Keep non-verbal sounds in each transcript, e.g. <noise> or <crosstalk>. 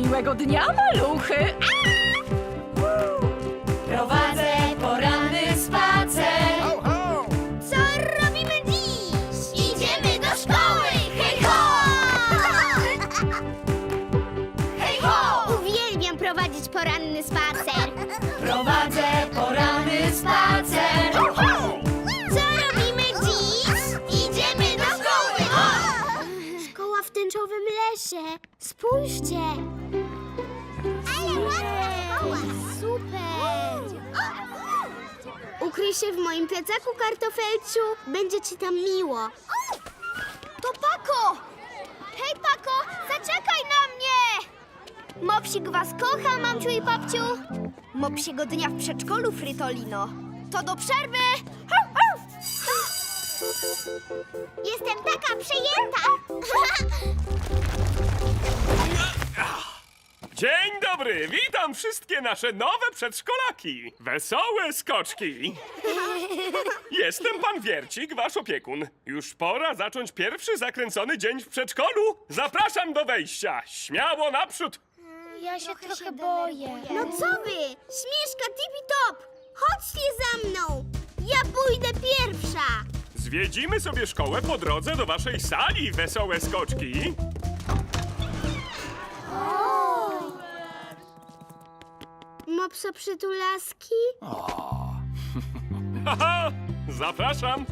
Miłego dnia, maluchy! Prowadzę poranny spacer. Co robimy dziś? Idziemy do szkoły! Hej ho! Hej ho! Uwielbiam prowadzić poranny spacer. Prowadzę poranny spacer. Co robimy dziś? Idziemy do szkoły! Szkoła w tęczowym lesie. Spójrzcie. Ale ładna szkoła. Super. Ukryj się w moim plecaku, kartofelciu. Będzie ci tam miło. To Pako! Hej, Pako, zaczekaj na mnie! Mopsik was kocha, mamciu i papciu. Mopsiego dnia w przedszkolu, Frytolino. To do przerwy! Jestem taka przejęta! <laughs> Dzień dobry, witam wszystkie nasze nowe przedszkolaki. Wesołe skoczki. Jestem pan Wiercik, wasz opiekun. Już pora zacząć pierwszy zakręcony dzień w przedszkolu. Zapraszam do wejścia. Śmiało naprzód. Ja się trochę, boję. No co wy? Śmieszka tipi-top! Chodźcie za mną! Ja pójdę pierwsza! Zwiedzimy sobie szkołę po drodze do waszej sali, wesołe skoczki. Mopso przytulaski? Haha, zapraszam.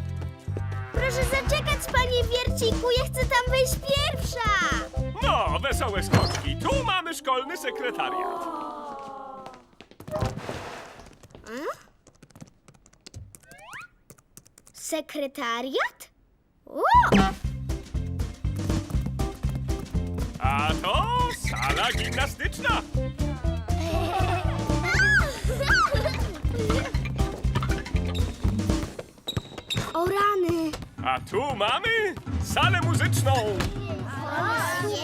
Proszę zaczekać, panie Wierciku, ja chcę tam wejść pierwsza! No, wesołe skoczki, tu mamy szkolny sekretariat. Sekretariat? O! A to sala gimnastyczna. A tu mamy salę muzyczną. Ojej!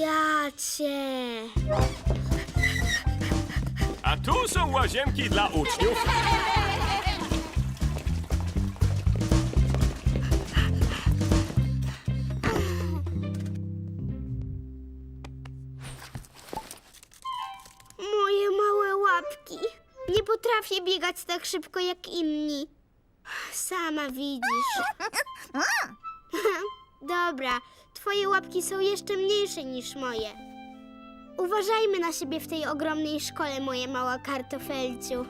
Ja cię! A tu są łazienki dla uczniów. Potrafię biegać tak szybko jak inni. Sama widzisz. <laughs> Dobra, twoje łapki są jeszcze mniejsze niż moje. Uważajmy na siebie w tej ogromnej szkole, moja mała kartofelciu.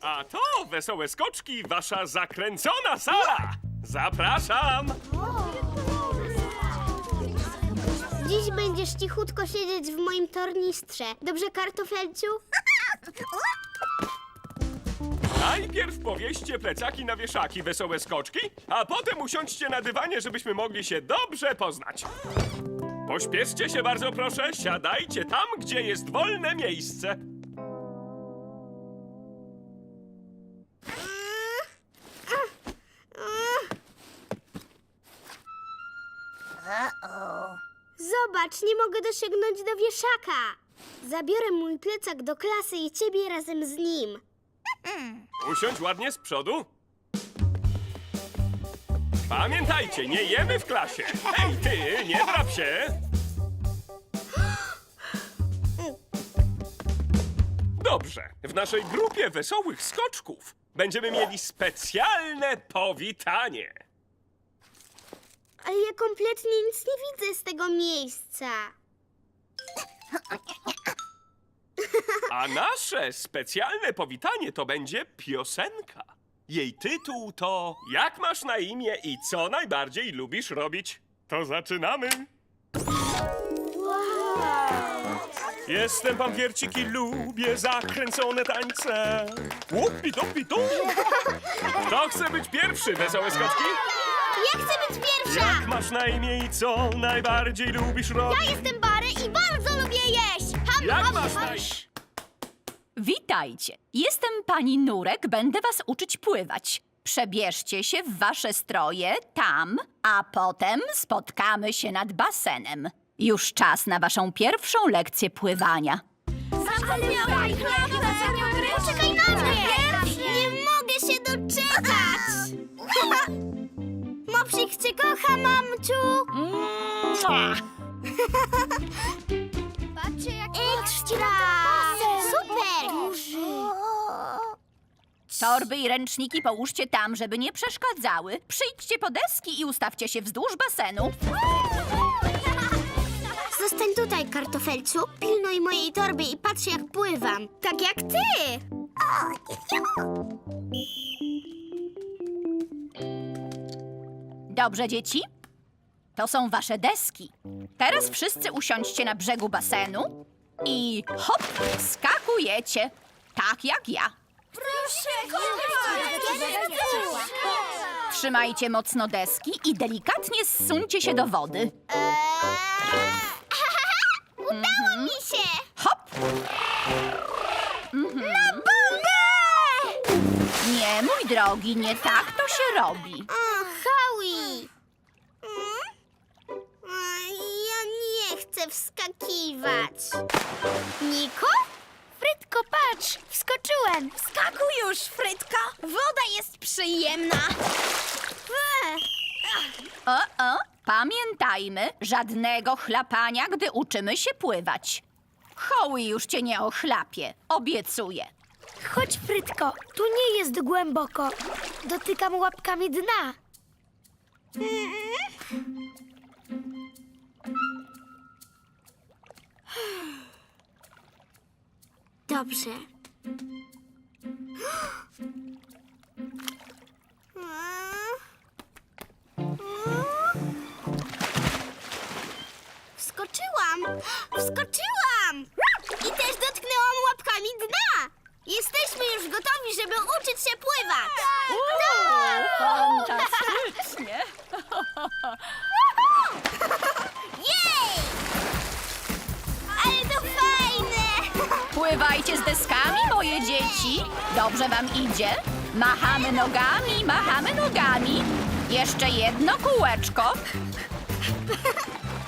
A to, wesołe skoczki, wasza zakręcona sala. Zapraszam. Dziś będziesz cichutko siedzieć w moim tornistrze. Dobrze, kartofelciu? <laughs> Najpierw powieście plecaki na wieszaki, wesołe skoczki, a potem usiądźcie na dywanie, żebyśmy mogli się dobrze poznać. Pośpieszcie się bardzo proszę, siadajcie tam, gdzie jest wolne miejsce. Zobacz, nie mogę dosięgnąć do wieszaka. Zabiorę mój plecak do klasy i ciebie razem z nim. Usiądź ładnie z przodu. Pamiętajcie, nie jemy w klasie. Hej ty, nie drap się. Dobrze, w naszej grupie wesołych skoczków będziemy mieli specjalne powitanie. Ale ja kompletnie nic nie widzę z tego miejsca. A nasze specjalne powitanie to będzie piosenka. Jej tytuł to Jak masz na imię i co najbardziej lubisz robić? To zaczynamy. Jestem pan Wiercik i lubię zakręcone tańce. Łupi dupi du. <laughs> Kto chce być pierwszy, wesołe skoczki? Ja chcę być pierwsza! Jak masz na imię i co najbardziej lubisz robić? Ja jestem Jak masz ham. na imię? Witajcie. Jestem pani Nurek, będę was uczyć pływać. Przebierzcie się w wasze stroje tam, a potem spotkamy się nad basenem. Już czas na waszą pierwszą lekcję pływania. Zapomniałam Poczekaj na mnie! Nie mogę się doczekać! <laughs> Mopsik cię kocha, mamciu! Jak <laughs> Ekstra! Super! Torby i ręczniki połóżcie tam, żeby nie przeszkadzały. Przyjdźcie po deski i ustawcie się wzdłuż basenu. Zostań tutaj, kartofelcu. Pilnuj mojej torby i patrz, jak pływam. Tak jak ty! Dobrze, dzieci? To są wasze deski. Teraz wszyscy usiądźcie na brzegu basenu i hop, skakujecie. Tak jak ja. Proszę, Trzymajcie mocno deski i delikatnie zsuńcie się do wody. Eee, <laughs> Udało mi się! Hop! Na bombę! Nie, mój drogi, nie tak to się robi. Chcę wskakiwać. Niko? Frytko, patrz! Wskoczyłem! Wskakuj już, Frytko! Woda jest przyjemna! O, o, pamiętajmy, żadnego chlapania, gdy uczymy się pływać. Hoły już cię nie ochlapie, obiecuję. Chodź, Frytko, tu nie jest głęboko. Dotykam łapkami dna. Dobrze. Wskoczyłam! Wskoczyłam! I też dotknęłam łapkami dna! Jesteśmy już gotowi, żeby uczyć się pływać! Tak! Fantastycznie! <laughs> Jej! Pływajcie z deskami, moje dzieci. Dobrze wam idzie? Machamy nogami, machamy nogami. Jeszcze jedno kółeczko.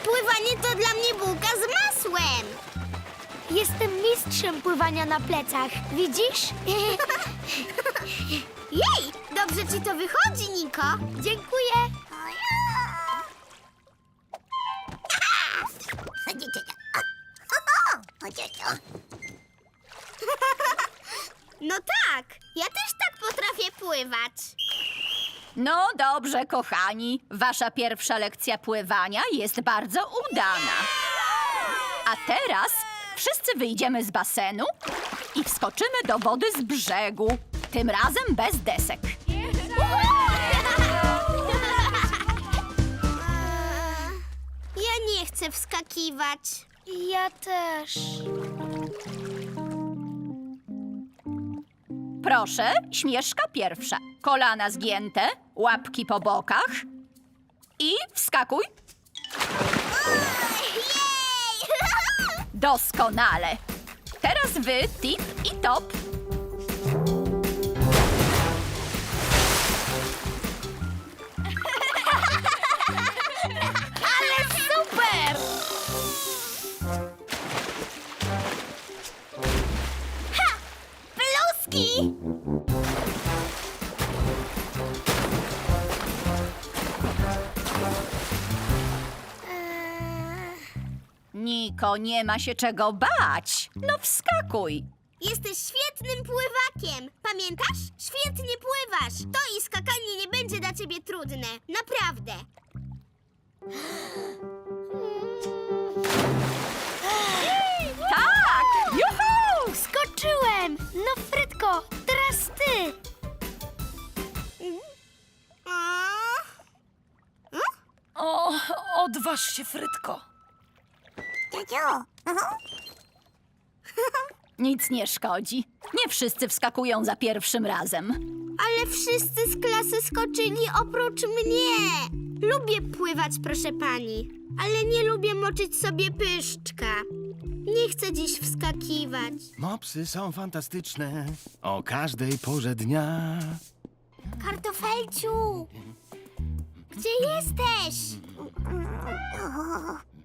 Pływanie to dla mnie bułka z masłem! Jestem mistrzem pływania na plecach. Widzisz? <laughs> Jej! Dobrze ci to wychodzi, Niko! Dziękuję. Pływać. No dobrze, kochani. Wasza pierwsza lekcja pływania jest bardzo udana. A teraz wszyscy wyjdziemy z basenu i wskoczymy do wody z brzegu. Tym razem bez desek. Ja nie chcę wskakiwać. Ja też. Proszę, śmieszka pierwsza. Kolana zgięte, łapki po bokach i wskakuj. <laughs> Doskonale. Teraz wy, tip i top. Niko, nie ma się czego bać. No wskakuj. Jesteś świetnym pływakiem. Pamiętasz? Świetnie pływasz. To i skakanie nie będzie dla ciebie trudne. Naprawdę. Tak! Juhu! Skoczyłem! No, Frytko, teraz ty. O, odważ się, Frytko. <laughs> Nic nie szkodzi. Nie wszyscy wskakują za pierwszym razem. Ale wszyscy z klasy skoczyli oprócz mnie. Lubię pływać, proszę pani, ale nie lubię moczyć sobie pyszczka. Nie chcę dziś wskakiwać. Mopsy są fantastyczne o każdej porze dnia. Kartofelciu! Gdzie jesteś? <laughs>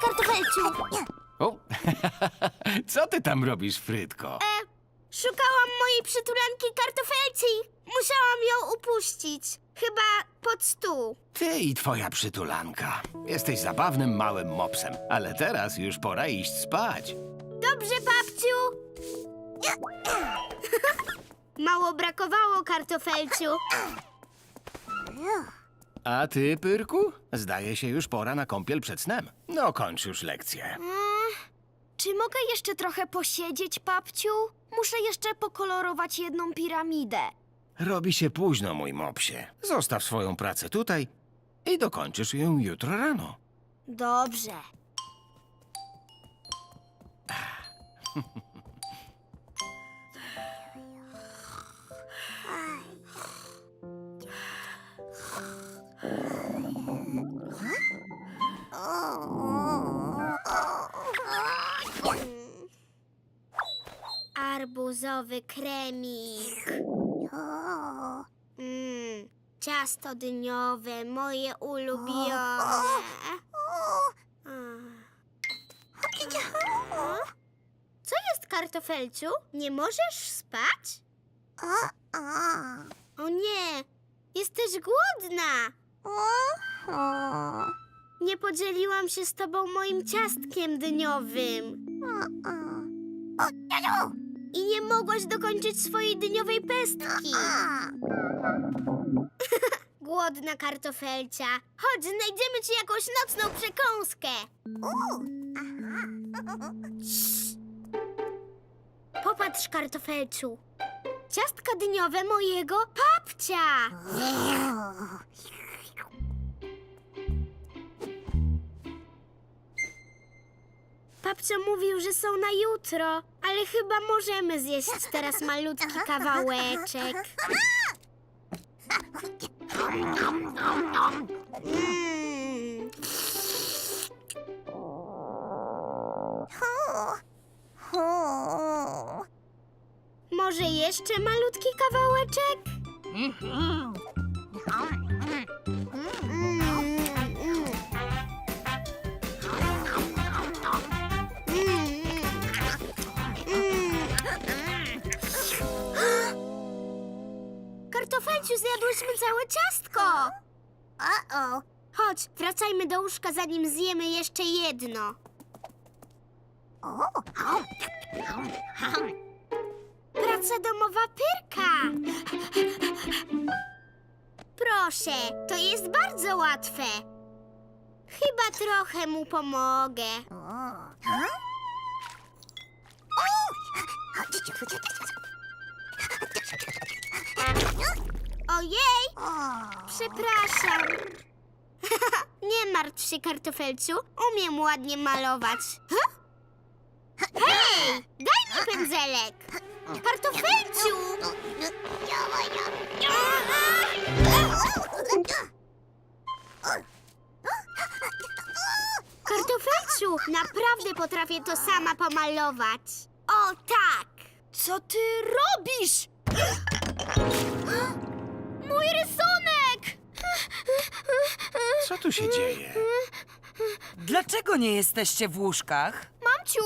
kartofelciu. O, <laughs> co ty tam robisz, Frytko? Szukałam mojej przytulanki kartofelci. Musiałam ją upuścić. Chyba pod stół. Ty i twoja przytulanka. Jesteś zabawnym małym mopsem, ale teraz już pora iść spać. Dobrze, babciu. Mało brakowało kartofelciu. A ty, Pyrku? Zdaje się już pora na kąpiel przed snem. No, kończ już lekcję. Czy mogę jeszcze trochę posiedzieć, papciu? Muszę jeszcze pokolorować jedną piramidę. Robi się późno, mój mopsie. Zostaw swoją pracę tutaj i dokończysz ją jutro rano. Dobrze. <laughs> Arbuzowy kremik. Mm, ciasto dyniowe, moje ulubione. Mm. Co jest, kartofelciu? Nie możesz spać? O nie, jesteś głodna. Nie podzieliłam się z tobą moim ciastkiem dyniowym. I nie mogłaś dokończyć swojej dyniowej pestki. <laughs> Głodna kartofelcia. Chodź, znajdziemy ci jakąś nocną przekąskę. Popatrz, kartofelciu. Ciastka dyniowe mojego papcia. Papcio mówił, że są na jutro, ale chyba możemy zjeść teraz malutki kawałeczek. Mm. Może jeszcze malutki kawałeczek? Zjadłyśmy całe ciastko! O-o! Chodź, wracajmy do łóżka, zanim zjemy jeszcze jedno. Praca domowa Pyrka! Proszę, to jest bardzo łatwe. Chyba trochę mu pomogę. Ojej! Przepraszam. <laughs> Nie martw się, kartofelciu. Umiem ładnie malować. Hej! Daj mi pędzelek! Kartofelciu! Kartofelciu, naprawdę potrafię to sama pomalować. O tak! Co ty robisz? <laughs> Mój rysunek! Co tu się dzieje? Dlaczego nie jesteście w łóżkach? Mamciu,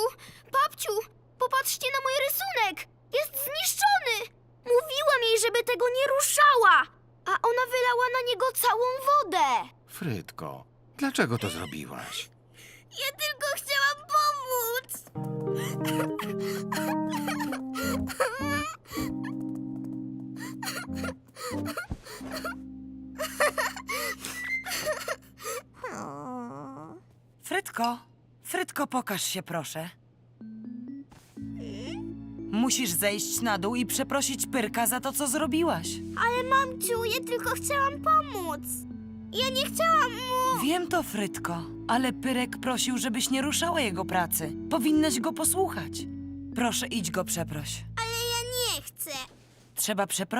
babciu, popatrzcie na mój rysunek! Jest zniszczony! Mówiłam jej, żeby tego nie ruszała, a ona wylała na niego całą wodę. Frytko, dlaczego to zrobiłaś? Ja tylko chciałam pomóc. Frytko, Frytko, pokaż się proszę. Musisz zejść na dół i przeprosić Pyrka za to, co zrobiłaś. Ale mamciu, ja tylko chciałam pomóc. Ja nie chciałam mu... Wiem to, Frytko, ale Pyrek prosił, żebyś nie ruszała jego pracy. Powinnaś go posłuchać. Proszę, idź go przeproś. Ale ja nie chcę. Trzeba przeprosić.